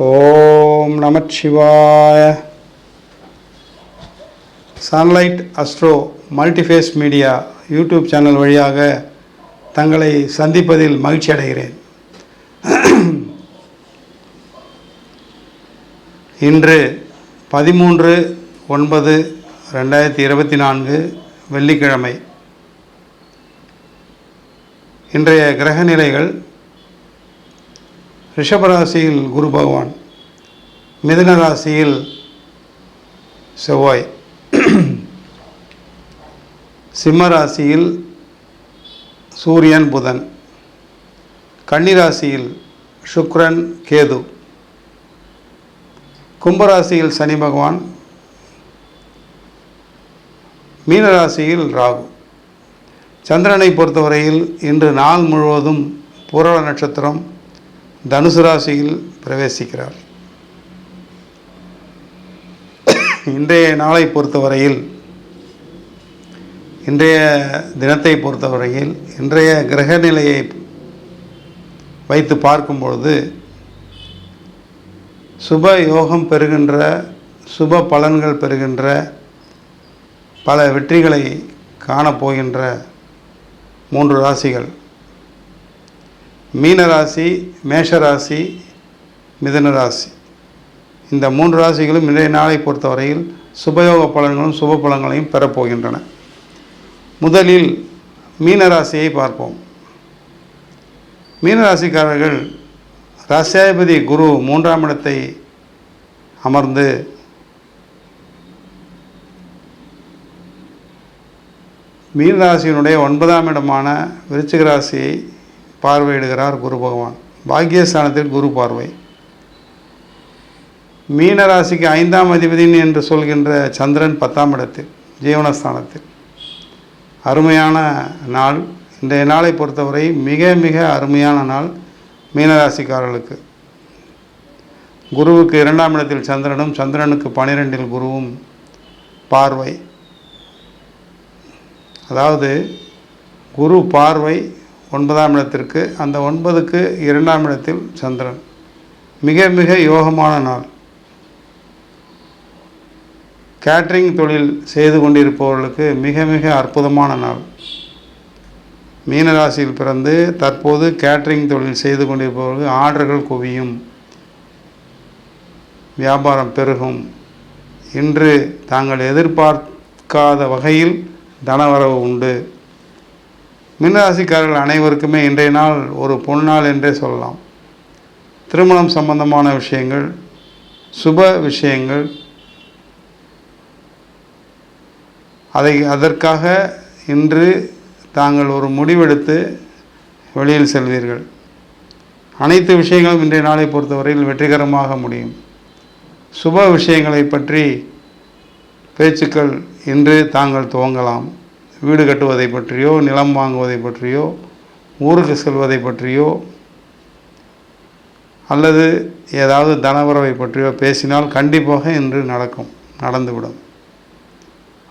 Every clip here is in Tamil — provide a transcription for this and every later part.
ஓம் நமச்சிவாய Sunlight Astro Multiphase media YouTube channel வழியாக தங்களை சந்திப்பதில் மகிழ்ச்சி அடைகிறேன். இன்று பதிமூன்று ஒன்பது ரெண்டாயிரத்தி இருபத்தி நான்கு வெள்ளிக்கிழமை. இன்றைய கிரக நிலைகள் ரிஷபராசியில் குரு பகவான் மிதுன ராசியில் செவ்வாய். சிம்ம ராசியில் சூரியன் புதன். கன்னிராசியில் சுக்ரன் கேது. கும்பராசியில் சனி பகவான் மீனராசியில் ராகு. சந்திரனை பொறுத்தவரையில் இன்று நாள் முழுவதும் புரள நட்சத்திரம் தனுசு ராசியில் பிரவேசிக்கிறார். இன்றைய நாளை பொறுத்தவரையில் இன்றைய தினத்தை பொறுத்தவரையில் இன்றைய கிரக நிலையை வைத்து பார்க்கும் பொழுது சுப யோகம் பெறுகின்ற சுப பலன்கள் பெறுகின்ற பல வெற்றிகளை காணப்போகின்ற மூன்று ராசிகள். மீனராசி மேஷராசி மிதனராசி. இந்த மூன்று ராசிகளும் இன்றைய நாளை பொறுத்தவரையில் சுபயோக பலன்களும் சுப பலன்களையும் பெறப்போகின்றன முதலில் மீனராசியை பார்ப்போம். மீனராசிக்காரர்கள் ராசியாதிபதி குரு மூன்றாம் இடத்தை அமர்ந்து மீனராசியினுடைய ஒன்பதாம் இடமான விருச்சிக ராசியை பார்வையிடுகிறார் குரு பகவான். பாக்கியஸ்தானத்தில் குரு பார்வை. மீனராசிக்கு ஐந்தாம் அதிபதின் என்று சொல்கின்ற சந்திரன் பத்தாம் இடத்தில் ஜீவனஸ்தானத்தில். அருமையான நாள். இன்றைய நாளை பொறுத்தவரை மிக மிக அருமையான நாள் மீனராசிக்காரர்களுக்கு. குருவுக்கு இரண்டாம் இடத்தில் சந்திரனும் சந்திரனுக்கு பனிரெண்டில் குருவும் பார்வை. அதாவது குரு பார்வை ஒன்பதாம் இடத்திற்கு அந்த ஒன்பதுக்கு இரண்டாம் இடத்தில் சந்திரன். மிக மிக யோகமான நாள். கேட்ரிங் தொழில் செய்து கொண்டிருப்பவர்களுக்கு மிக மிக அற்புதமான நாள். மீனராசியில் பிறந்து தற்போது கேட்ரிங் தொழில் செய்து கொண்டிருப்பவர்களுக்கு ஆர்டர்கள் குவியும். வியாபாரம் பெருகும். இன்று தாங்கள் எதிர்பார்க்காத வகையில் தனவரவு உண்டு. மின்ராசிக்காரர்கள் அனைவருக்குமே இன்றைய நாள் ஒரு பொன்னாள் என்றே சொல்லலாம். திருமணம் சம்பந்தமான விஷயங்கள் சுப விஷயங்கள் அதை அதற்காக இன்று தாங்கள் ஒரு முடிவெடுத்து வெளியில் செல்வீர்கள். அனைத்து விஷயங்களும் இன்றைய நாளை பொறுத்தவரையில் வெற்றிகரமாக முடியும். சுப விஷயங்களை பற்றி பேச்சுக்கள் இன்று தாங்கள் துவங்கலாம். வீடு கட்டுவதை பற்றியோ நிலம் வாங்குவதை பற்றியோ ஊருக்கு செல்வதை பற்றியோ அல்லது ஏதாவது தனவரவை பற்றியோ பேசினால் கண்டிப்பாக இன்று நடக்கும் நடந்துவிடும்.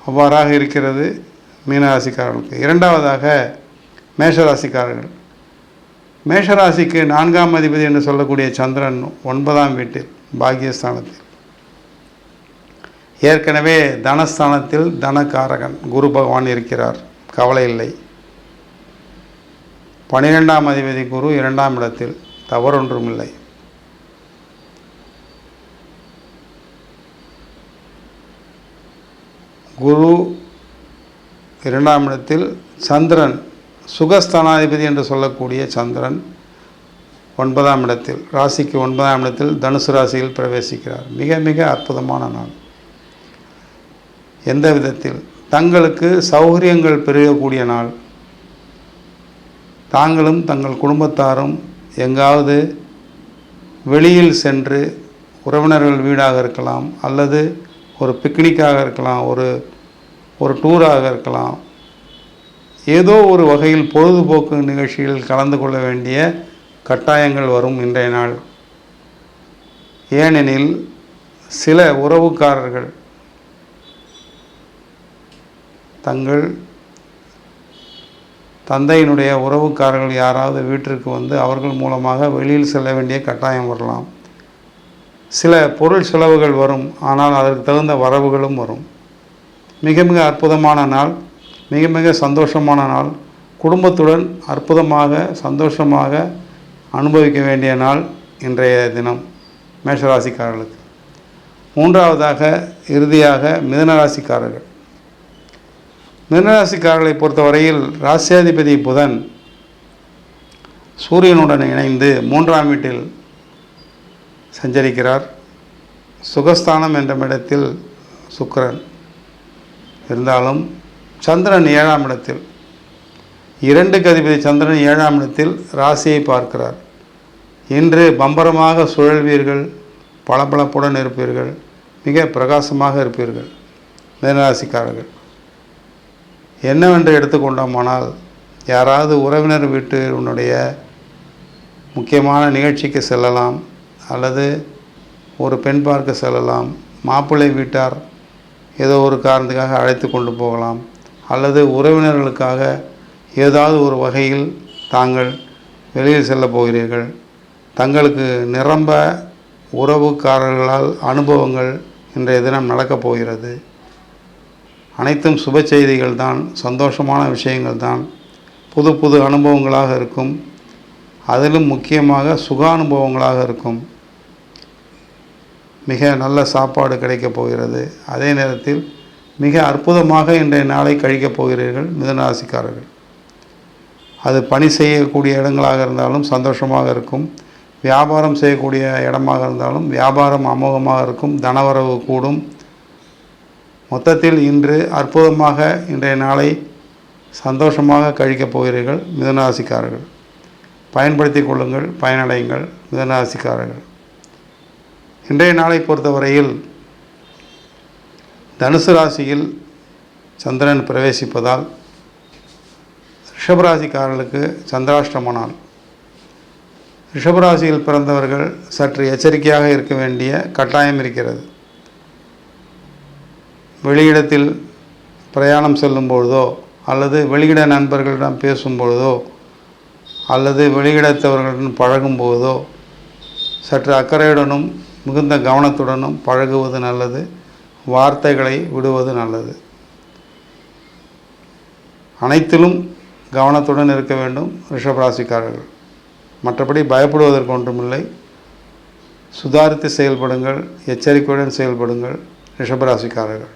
அவ்வாறாக இருக்கிறது மீனராசிக்காரர்களுக்கு. இரண்டாவதாக மேஷராசிக்காரர்கள். மேஷராசிக்கு நான்காம் அதிபதி என்று சொல்லக்கூடிய சந்திரன் ஒன்பதாம் வீட்டில் பாக்கியஸ்தானத்தில். ஏற்கனவே தனஸ்தானத்தில் தனகாரகன் குரு பகவான் இருக்கிறார். கவலை இல்லை. பனிரெண்டாம் அதிபதி குரு இரண்டாம் இடத்தில். தவறொன்றும் இல்லை. குரு இரண்டாம் இடத்தில் சந்திரன் சுகஸ்தானாதிபதி என்று சொல்லக்கூடிய சந்திரன் ஒன்பதாம் இடத்தில் ராசிக்கு ஒன்பதாம் இடத்தில் தனுசு ராசியில் பிரவேசிக்கிறார். மிக மிக அற்புதமான நாள். எந்த விதத்தில்? தங்களுக்கு சௌகரியங்கள் பெருகக்கூடிய நாள். தாங்களும் தங்கள் குடும்பத்தாரும் எங்காவது வெளியில் சென்று உறவினர்கள் வீடாக இருக்கலாம் அல்லது ஒரு பிக்னிக்காக இருக்கலாம் ஒரு ஒரு டூராக இருக்கலாம். ஏதோ ஒரு வகையில் பொழுதுபோக்கு நிகழ்ச்சியில் கலந்து கொள்ள வேண்டிய கட்டாயங்கள் வரும் இன்றைய நாள். ஏனெனில் சில உறவுக்காரர்கள் தங்கள் தந்தையினுடைய உறவுக்காரர்கள் யாராவது வீட்டிற்கு வந்து அவர்கள் மூலமாக வெளியில் செல்ல வேண்டிய கட்டாயம் வரலாம். சில பொருள் செலவுகள் வரும் ஆனால் அதற்கு தகுந்த வரவுகளும் வரும். மிக மிக அற்புதமான நாள் மிக மிக சந்தோஷமான நாள். குடும்பத்துடன் அற்புதமாக சந்தோஷமாக அனுபவிக்க வேண்டிய நாள் இன்றைய தினம் மேஷராசிக்காரர்களுக்கு. மூன்றாவதாக இறுதியாக மிதனராசிக்காரர்கள். மிதனராசிக்காரர்களை பொறுத்தவரையில் ராசியாதிபதி புதன் சூரியனுடன் இணைந்து மூன்றாம் வீட்டில் சஞ்சரிக்கிறார். சுகஸ்தானம் என்ற இடத்தில் சுக்கரன் இருந்தாலும் சந்திரன் ஏழாம் இடத்தில். இரண்டுக்கு அதிபதி சந்திரன் ஏழாம் இடத்தில் ராசியை பார்க்கிறார். இன்று பம்பரமாக சுழல்வீர்கள் பளபளப்புடன் இருப்பீர்கள் மிக பிரகாசமாக இருப்பீர்கள் மீனராசிக்காரர்கள் என்னவென்று எடுத்துக்கொண்டோமானால் யாராவது உறவினர் வீட்டு உன்னுடைய முக்கியமான நிகழ்ச்சிக்கு செல்லலாம் அல்லது ஒரு பெண் பார்க்க செல்லலாம் மாப்பிள்ளை வீட்டார் ஏதோ ஒரு காரணத்துக்காக அழைத்து கொண்டு போகலாம் அல்லது உறவினர்களுக்காக ஏதாவது ஒரு வகையில் தாங்கள் வெளியில் செல்ல போகிறீர்கள். தங்களுக்கு நிரம்ப உறவுக்காரர்களால் அனுபவங்கள் இன்றைய தினம் நடக்கப் போகிறது. அனைத்தும் சுப செய்திகள் தான் சந்தோஷமான விஷயங்கள் தான் புது புது அனுபவங்களாக இருக்கும். அதிலும் முக்கியமாக சுக அனுபவங்களாக இருக்கும். மிக நல்ல சாப்பாடு கிடைக்கப் போகிறது. அதே நேரத்தில் மிக அற்புதமாக இன்றைய நாளை கழிக்கப் போகிறீர்கள் மிதனராசிக்காரர்கள். அது பணி செய்யக்கூடிய இடங்களாக இருந்தாலும் சந்தோஷமாக இருக்கும். வியாபாரம் செய்யக்கூடிய இடமாக இருந்தாலும் வியாபாரம் அமோகமாக இருக்கும். தனவரவு கூடும். மொத்தத்தில் இன்று அற்புதமாக இன்றைய நாளை சந்தோஷமாக கழிக்கப் போகிறீர்கள் மிதனராசிக்காரர்கள். பயன்படுத்தி கொள்ளுங்கள் பயனடையுங்கள் மிதனராசிக்காரர்கள். இன்றைய நாளை பொறுத்தவரையில் தனுசு ராசியில் சந்திரன் பிரவேசிப்பதால் ரிஷபராசிக்காரர்களுக்கு சந்திராஷ்டம நாள் ரிஷபராசியில் பிறந்தவர்கள் சற்று எச்சரிக்கையாக இருக்க வேண்டிய கட்டாயம் இருக்கிறது. வெளியிடத்தில் பிரயாணம் செல்லும் பொழுதோ அல்லது வெளியிட நண்பர்களிடம் பேசும்பொழுதோ அல்லது வெளியிடத்தவர்களுடன் பழகும் போதோ சற்று அக்கறையுடனும் மிகுந்த கவனத்துடனும் பழகுவது நல்லது வார்த்தைகளை விடுவது நல்லது. அனைத்திலும் கவனத்துடன் இருக்க வேண்டும் ரிஷபராசிக்காரர்கள் மற்றபடி பயப்படுவதற்கு ஒன்றுமில்லை. சுதாரித்து செயல்படுங்கள் எச்சரிக்கையுடன் செயல்படுங்கள் ரிஷபராசிக்காரர்கள்